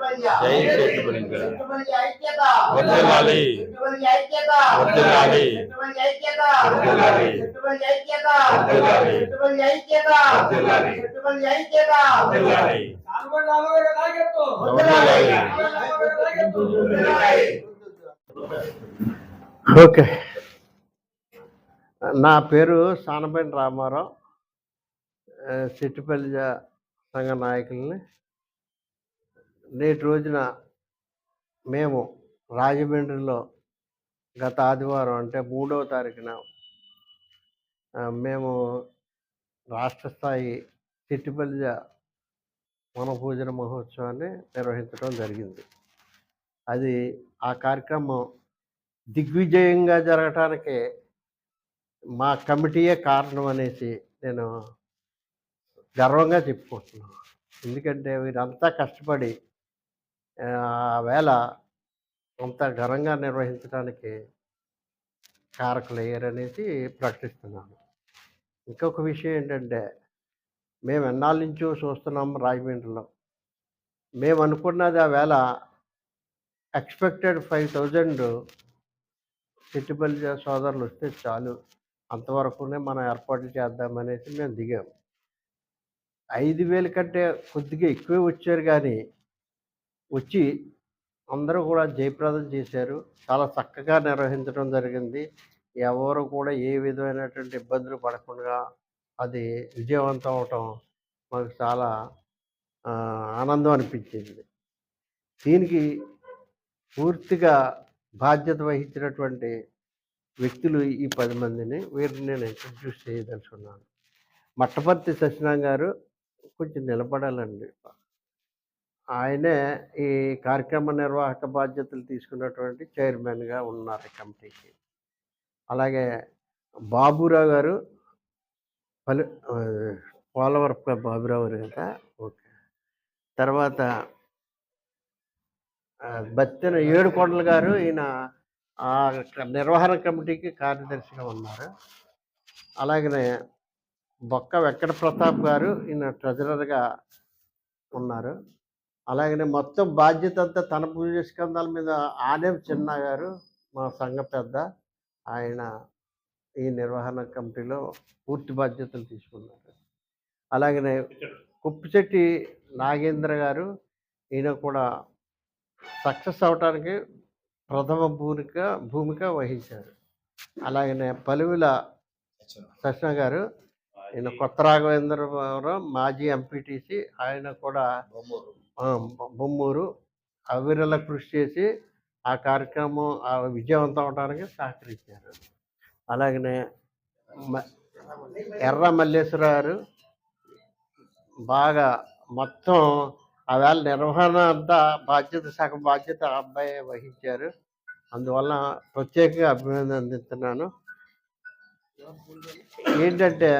జై శెట్టిపల్లి వర్ధిల్లాలి. వర్ధిల్లాలి. వర్ధిల్లాలి. వర్ధిల్లాలి. వర్ధిల్లాలి. ఓకే. నా పేరు సానపేట రామారావు. ఆ, సిట్టిపల్లి సంఘ నాయకుల్ని నేటి రోజున మేము రాజమండ్రిలో గత ఆదివారం అంటే మూడవ తారీఖున మేము రాష్ట్ర స్థాయి సిట్టిపల్లి జా- వనభోజన మహోత్సవాన్ని నిర్వహించడం జరిగింది. అది ఆ కార్యక్రమం దిగ్విజయంగా జరగటానికి మా కమిటీయే కారణం అనేసి నేను గర్వంగా చెప్పుకుంటున్నాను. ఎందుకంటే వీరంతా కష్టపడి వేళ అంత ఘనంగా నిర్వహించడానికి కారకులయ్యారనేసి ప్రకటిస్తున్నాను. ఇంకొక విషయం ఏంటంటే మేము ఎన్నాళ్ళ నుంచో చూస్తున్నాం రాజమండ్రిలో. మేము అనుకున్నది ఆ వేళ ఎక్స్పెక్టెడ్ ఫైవ్ థౌజండ్ చిట్టుపల్లి సోదరులు వస్తే చాలు అంతవరకునే మనం ఏర్పాట్లు చేద్దామనేసి మేము దిగాం. ఐదు వేల కంటే కొద్దిగా ఎక్కువే వచ్చారు కానీ వచ్చి అందరూ కూడా జయప్రదం చేశారు. చాలా చక్కగా నిర్వహించడం జరిగింది. ఎవరు కూడా ఏ విధమైనటువంటి ఇబ్బందులు పడకుండా అది విజయవంతం అవటం మాకు చాలా ఆనందం అనిపించింది. దీనికి పూర్తిగా బాధ్యత వహించినటువంటి వ్యక్తులు ఈ పది మందిని. వీరిని నేను ఇంట్రడ్యూస్ చేయదలుచుకున్నాను. మట్టపర్తి సత్యనారాయణ గారు కొంచెం నిలబడాలండి. ఆయనే ఈ కార్యక్రమ నిర్వాహక బాధ్యతలు తీసుకున్నటువంటి చైర్మన్గా ఉన్నారు ఈ కమిటీకి. అలాగే బాబురావు గారు పలు ఆ, పోలవరపు బాబురావు గారు కదా ఓకే. తర్వాత బత్తిన ఏడుకొండల గారు ఈయన ఆ నిర్వహణ కమిటీకి కార్యదర్శిగా ఉన్నారు. అలాగనే బొక్క వెంకట ప్రతాప్ గారు ఈయన ట్రెజరర్గా ఉన్నారు. అలాగనే మొత్తం బాధ్యత అంతా తన పూజ స్కందాల మీద ఆనేం చిన్న గారు మా సంఘ పెద్ద ఆయన ఈ నిర్వహణ కమిటీలో పూర్తి బాధ్యతలు తీసుకున్నారు. అలాగనే కుప్పిచెట్టి నాగేంద్ర గారు ఈయన కూడా సక్సెస్ అవటానికి ప్రథమ భూమిక భూమిక వహించారు. అలాగనే పలువుల సష్ణ గారు ఈయన కొత్త రాఘవేంద్రవరం మాజీ ఎంపీటీసీ ఆయన కూడా బొమ్మూరు అవిరల కృషి చేసి ఆ కార్యక్రమం ఆ విజయవంతం అవడానికి సహకరించారు. అలాగనే ఎర్ర మల్లేశ్వర గారు బాగా మొత్తం ఆవేళ నిర్వహణ అంతా బాధ్యత సగం బాధ్యత అబ్బాయి వహించారు. అందువల్ల ప్రత్యేకంగా అభినందన అందిస్తున్నాను. ఏంటంటే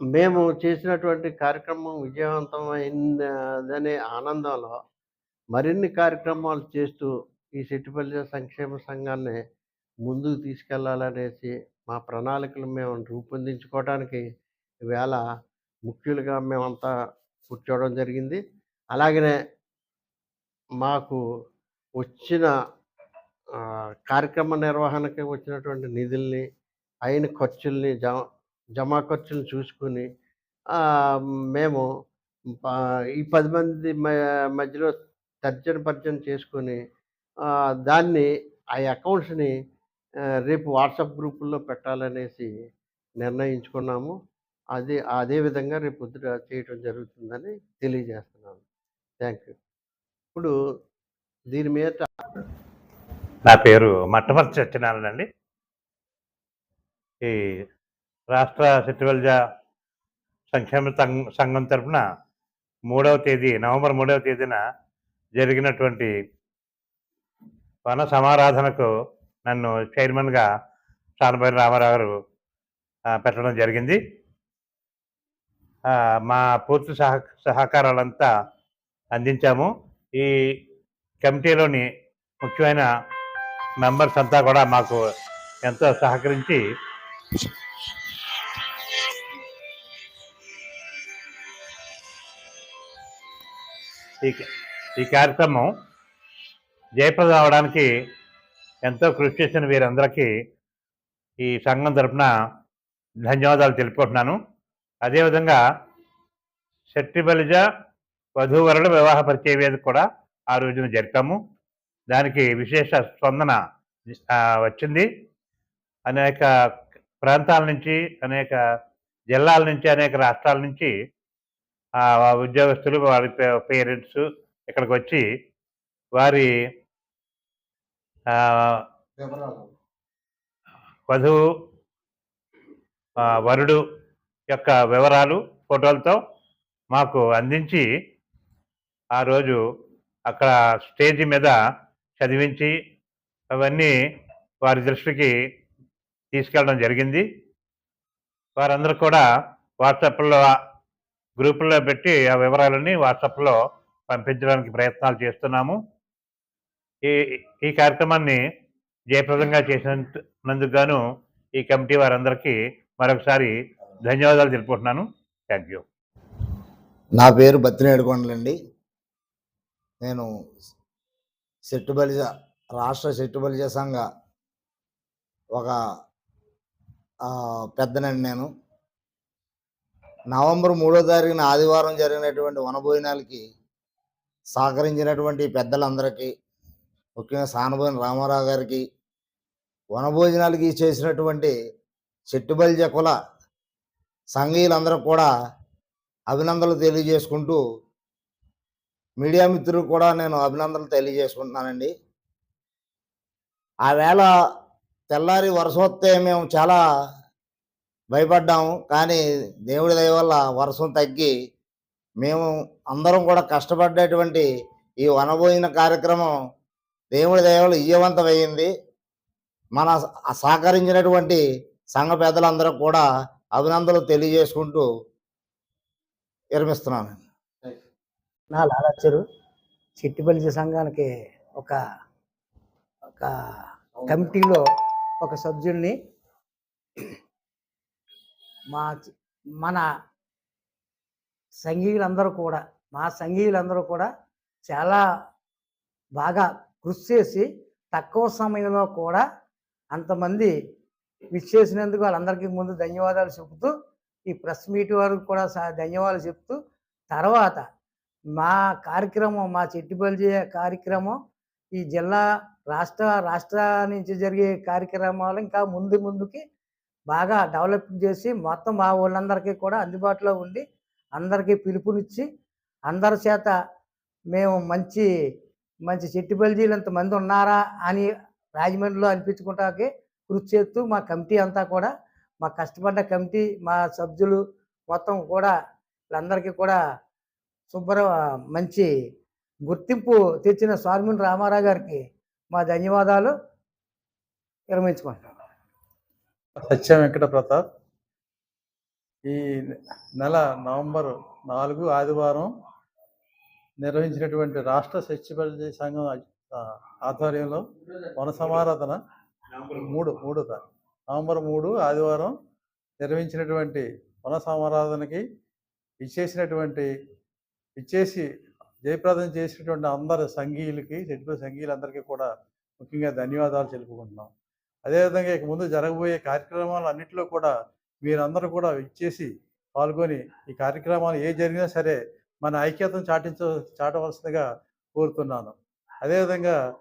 మేము చేసినటువంటి కార్యక్రమం విజయవంతమైందనే ఆనందంలో మరిన్ని కార్యక్రమాలు చేస్తూ ఈ సిట్టిపల్లి సంక్షేమ సంఘాన్ని ముందుకు తీసుకెళ్ళాలనేసి మా ప్రణాళికలు మేము రూపొందించుకోవడానికి వేళ ముఖ్యులుగా మేమంతా కూర్చోవడం జరిగింది. అలాగనే మాకు వచ్చిన కార్యక్రమ నిర్వహణకి వచ్చినటువంటి నిధుల్ని అయిన ఖర్చుల్ని జమ జమా ఖర్చును చూసుకుని మేము ఈ పది మంది మ- మధ్యలో తర్జన భర్జన చేసుకొని దాన్ని ఆ అకౌంట్స్ని రేపు వాట్సాప్ గ్రూపుల్లో పెట్టాలనేసి నిర్ణయించుకున్నాము. అది అదే విధంగా రేపు పొద్దుట చేయటం జరుగుతుందని తెలియజేస్తున్నాను. Thank you. ఇప్పుడు దీని మీద నా పేరు మట్టమర్తి సత్యనారాయణ అండి. ఈ రాష్ట్ర శత్రువల్జ సంక్షేమ సంఘం తరఫున మూడవ తేదీ నవంబర్ మూడవ తేదీన జరిగినటువంటి వన సమారాధనకు నన్ను చైర్మన్గా సానబోయిన రామారావు గారు పెట్టడం జరిగింది. మా పూర్తి సహ సహకారాలంతా అందించాము. ఈ కమిటీలోని ముఖ్యమైన మెంబర్స్ అంతా కూడా మాకు ఎంతో సహకరించి ఈ ఈ కార్యక్రమం జయప్రదం అవడానికి ఎంతో కృషి చేసిన వీరందరికీ ఈ సంఘం తరఫున ధన్యవాదాలు తెలుపుకుంటున్నాను. అదేవిధంగా శెట్టి బలిజ వధూవరుల వివాహ పరిచయ వేదిక కూడా ఆ రోజున జరిపాము. దానికి విశేష స్పందన వచ్చింది. అనేక ప్రాంతాల నుంచి అనేక జిల్లాల నుంచి అనేక రాష్ట్రాల నుంచి ఉద్యోగస్తులు వారి పేరెంట్స్ ఇక్కడికి వచ్చి వారి వధువు వరుడు యొక్క వివరాలు ఫోటోలతో మాకు అందించి ఆ రోజు అక్కడ స్టేజ్ మీద చదివించి అవన్నీ వారి దృష్టికి తీసుకెళ్ళడం జరిగింది. వారందరూ కూడా వాట్సాప్లో గ్రూపుల్లో పెట్టి ఆ వివరాలన్నీ వాట్సాప్లో పంపించడానికి ప్రయత్నాలు చేస్తున్నాము. ఈ ఈ కార్యక్రమాన్ని జయప్రదంగా చేసినందుకు గాను ఈ కమిటీ వారందరికీ మరొకసారి ధన్యవాదాలు తెలుపుకుంటున్నాను. Thank you. నా పేరు బత్తినేడుకొండలండి నేను సెట్టుబలిజ రాష్ట్ర సెట్టుబలిజ సంఘ ఒక పెద్దనండి నేను. నవంబర్ మూడో తారీఖున ఆదివారం జరిగినటువంటి వనభోజనాలకి సహకరించినటువంటి పెద్దలందరికీ ముఖ్యంగా సానబోయిన రామారావు గారికి వనభోజనాలకి చేసినటువంటి చెట్టుబలిజ కుల సంఘీయులందరూ కూడా అభినందనలు తెలియజేసుకుంటూ మీడియా మిత్రులు కూడా నేను అభినందనలు తెలియజేసుకుంటున్నానండి. ఆ వేళ తెల్లారి వరుస వస్తే మేము చాలా భయపడ్డాము. కానీ దేవుడి దయ వల్ల వర్షం తగ్గి మేము అందరం కూడా కష్టపడ్డటువంటి ఈ వనభోజన కార్యక్రమం దేవుడి దయ వల్ల విజయవంతమైంది. మన సహకరించినటువంటి సంఘ పెద్దలందరూ కూడా అభినందనలు తెలియజేసుకుంటూ విరమిస్తున్నాను. నా లాలచ్చరు చిట్టిపల్లి సంఘానికి ఒక ఒక కమిటీలో ఒక సభ్యుల్ని మా మన సంఘీయులందరూ కూడా మా సంఘీయులందరూ కూడా చాలా బాగా కృషి చేసి తక్కువ సమయంలో కూడా అంతమంది విష్ చేసినందుకు వాళ్ళందరికీ ముందు ధన్యవాదాలు చెబుతూ ఈ ప్రెస్ మీట్ వారికి కూడా సా- ధన్యవాదాలు చెప్తూ తర్వాత మా కార్యక్రమం మా చెట్టిపల్లి కార్యక్రమం ఈ జిల్లా రాష్ట్ర రాష్ట్ర నుంచి జరిగే కార్యక్రమాలు ఇంకా ముందు ముందుకి బాగా డెవలప్ చేసి మొత్తం మా వాళ్ళందరికీ కూడా అందుబాటులో ఉండి అందరికీ పిలుపునిచ్చి అందరి చేత మేము మంచి మంచి చెట్టు బల్జీలు ఇంతమంది ఉన్నారా అని రాజమండ్రిలో అనిపించుకుంటాకి కృషి చేస్తూ మా కమిటీ అంతా కూడా మా కష్టపడ్డ కమిటీ మా సభ్యులు మొత్తం కూడా వీళ్ళందరికీ కూడా శుభ్ర మంచి గుర్తింపు తెచ్చిన స్వామిని రామారావు గారికి మా ధన్యవాదాలు. విరమించుకుంటున్నాం సత్యం వెంకట ప్రతాప్. ఈ నెల నవంబర్ నాలుగు ఆదివారం నిర్వహించినటువంటి రాష్ట్ర సత్యపల్లి సంఘం ఆధ్వర్యంలో వన సమారాధన మూడు మూడు నవంబర్ మూడు ఆదివారం నిర్వహించినటువంటి వన సమారాధనకి ఇచ్చేసినటువంటి ఇచ్చేసి జయప్రదం చేసినటువంటి అందరు సంఘీయులకి చెట్టుపల్లి సంఘీయులందరికీ కూడా ముఖ్యంగా ధన్యవాదాలు తెలుపుకుంటున్నాం. అదేవిధంగా ఇక ముందు జరగబోయే కార్యక్రమాలు అన్నింటిలో కూడా మీరందరూ కూడా ఇచ్చేసి పాల్గొని ఈ కార్యక్రమాలు ఏ జరిగినా సరే మన ఐక్యతను చాటించ చాటవలసిందిగా కోరుతున్నాను. అదేవిధంగా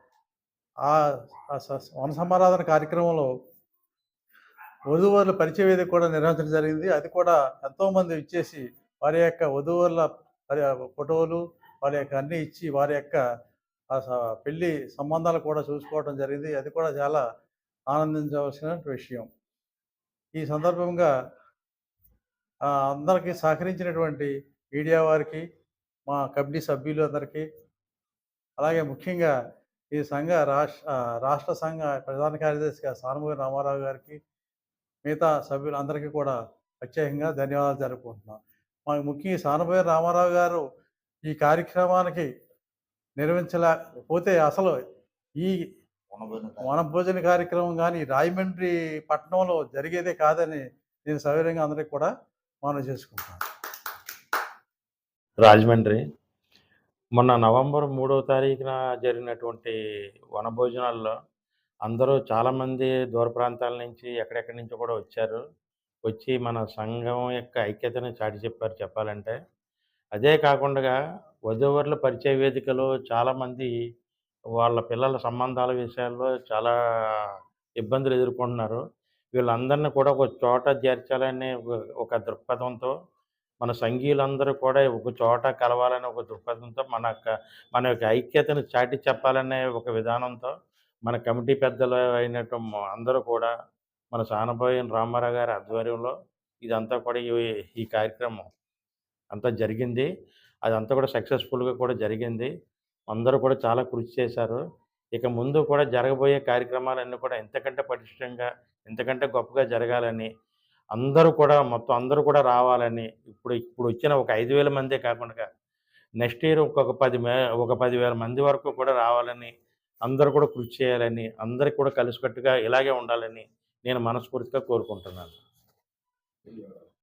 ఆ ఆ స- వన సమారాధన కార్యక్రమంలో వధువరుల పరిచయ వేదిక కూడా నిర్వహించడం జరిగింది. అది కూడా ఎంతోమంది ఇచ్చేసి వారి యొక్క వధువరుల ఫోటోలు వారి యొక్క అన్నీ ఇచ్చి వారి యొక్క పెళ్ళి పెళ్ళి సంబంధాలు కూడా చూసుకోవడం జరిగింది. అది కూడా చాలా ఆనందించవలసిన విషయం. ఈ సందర్భంగా అందరికీ సహకరించినటువంటి మీడియా వారికి మా కమిటీ సభ్యులు అందరికీ అలాగే ముఖ్యంగా ఈ సంఘ రాష్ట్ర రాష్ట్ర సంఘ ప్రధాన కార్యదర్శిగా సానుభూతి రామారావు గారికి మిగతా సభ్యులందరికీ కూడా ప్రత్యేకంగా ధన్యవాదాలు జరుపుకుంటున్నాం. మాకు ముఖ్యంగా సానుభూతి రామారావు గారు ఈ కార్యక్రమానికి నిర్వహించలేకపోతే అసలు ఈ వనభోజన కార్యక్రమం కానీ రాజమండ్రి పట్టణంలో జరిగేదే కాదని నేను సవిరంగా అందరికీ కూడా మనం చేసుకుంటాను రాజమండ్రి మొన్న నవంబర్ మూడవ తారీఖున జరిగినటువంటి వనభోజనాల్లో అందరూ చాలామంది దూర ప్రాంతాల నుంచి ఎక్కడెక్కడి నుంచో కూడా వచ్చారు. వచ్చి మన సంఘం యొక్క ఐక్యతను చాటి చెప్పారు చెప్పాలంటే. అదే కాకుండా వధూవరుల పరిచయ వేదికలో చాలామంది వాళ్ళ పిల్లల సంబంధాల విషయాల్లో చాలా ఇబ్బందులు ఎదుర్కొంటున్నారు. వీళ్ళందరినీ కూడా ఒక చోట చేర్చాలనే ఒక- దృక్పథంతో మన సంఘీయులందరూ కూడా ఒక చోట కలవాలనే ఒక దృక్పథంతో మన మన యొక్క ఐక్యతను చాటి చెప్పాలనే ఒక విధానంతో మన కమిటీ పెద్దలు అయినట్టు అందరూ కూడా మన సానబోయిన రామారావు గారి ఆధ్వర్యంలో ఇదంతా కూడా ఈ ఈ కార్యక్రమం అంతా జరిగింది. అదంతా కూడా సక్సెస్ఫుల్గా కూడా జరిగింది. అందరూ కూడా చాలా కృషి చేశారు. ఇక ముందు కూడా జరగబోయే కార్యక్రమాలన్నీ కూడా ఇంతకంటే పటిష్టంగా ఇంతకంటే గొప్పగా జరగాలని అందరూ కూడా మొత్తం అందరూ కూడా రావాలని ఇప్పుడు ఇప్పుడు వచ్చిన ఒక ఐదు వేల మందే కాకుండా నెక్స్ట్ ఇయర్ ఇంకొక పది మే ఒక పదివేల మంది వరకు కూడా రావాలని అందరూ కూడా కృషి చేయాలని అందరికి కూడా కలిసికట్టుగా ఇలాగే ఉండాలని నేను మనస్ఫూర్తిగా కోరుకుంటున్నాను.